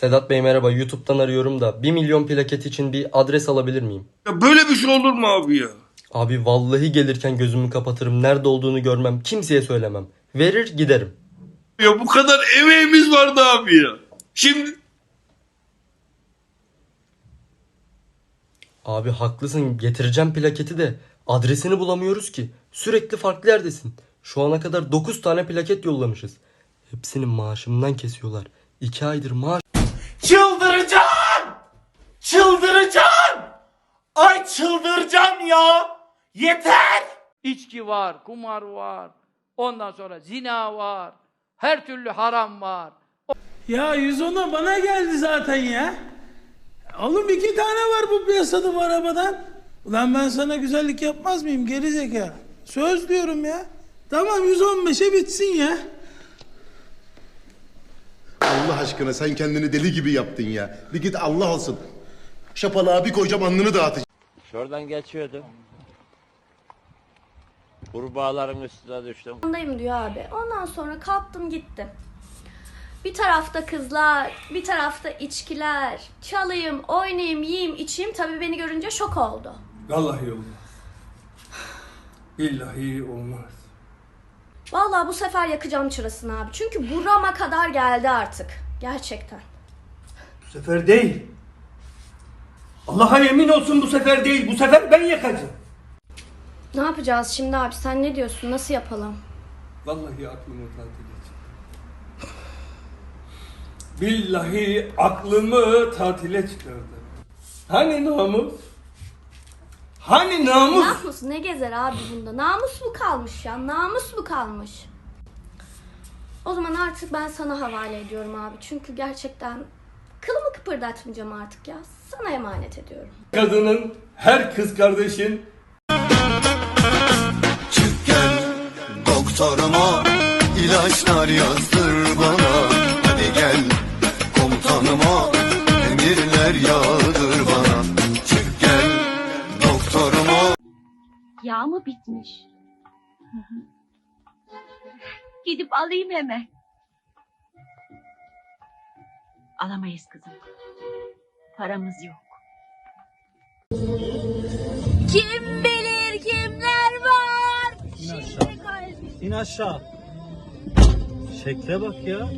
Sedat Bey merhaba. YouTube'dan arıyorum da 1 milyon plaket için bir adres alabilir miyim? Ya böyle bir şey olur mu abi ya? Abi vallahi gelirken gözümü kapatırım. Nerede olduğunu görmem. Kimseye söylemem. Verir giderim. Ya bu kadar emeğimiz vardı abi ya. Şimdi Abi haklısın getireceğim plaketi de adresini bulamıyoruz ki. Sürekli farklı yerdesin. Şu ana kadar 9 tane plaket yollamışız. Hepsini maaşımdan kesiyorlar. 2 aydır maaş Çıldıracağım! Çıldıracağım! Ay çıldıracağım ya! Yeter! İçki var, kumar var. Ondan sonra zina var. Her türlü haram var. Ya 110'a bana geldi zaten ya. Oğlum iki tane var bu piyasada bu arabadan. Ulan ben sana güzellik yapmaz mıyım geri zeka? Söz diyorum ya. Tamam 115'e bitsin ya. Allah aşkına sen kendini deli gibi yaptın ya. Bir git Allah olsun. Şapalığa bir koyacağım alnını dağıtacağım. Şuradan geçiyordum. Kurbağaların üstüne düştüm. Ondayım diyor abi. Ondan sonra kalktım gittim. Bir tarafta kızlar, bir tarafta içkiler. Çalayım, oynayayım, yiyeyim, içeyim. Tabii beni görünce şok oldu. Vallahi olmaz. Billahi olmaz. Vallahi bu sefer yakacağım çırasını abi. Çünkü burama kadar geldi artık. Gerçekten. Bu sefer değil. Allah'a yemin olsun bu sefer değil. Bu sefer ben yakacağım. Ne yapacağız şimdi abi? Sen ne diyorsun? Nasıl yapalım? Vallahi aklımı tatile çıkardı. Billahi aklımı tatile çıkardı. Hani namus? Hani namus? Namus ne gezer abi bunda? Namus mu kalmış ya? Namus mu kalmış? O zaman artık ben sana havale ediyorum abi. Çünkü gerçekten kılımı kıpırdatmayacağım artık ya. Sana emanet ediyorum. Kadının her kız kardeşin Doktoruma ilaçlar yazdır bana. Yağ mı bitmiş? Gidip alayım hemen. Alamayız kızım. Paramız yok. Kim bilir kimler var? Şimdi kalbim. İn aşağı. Şekle bak ya.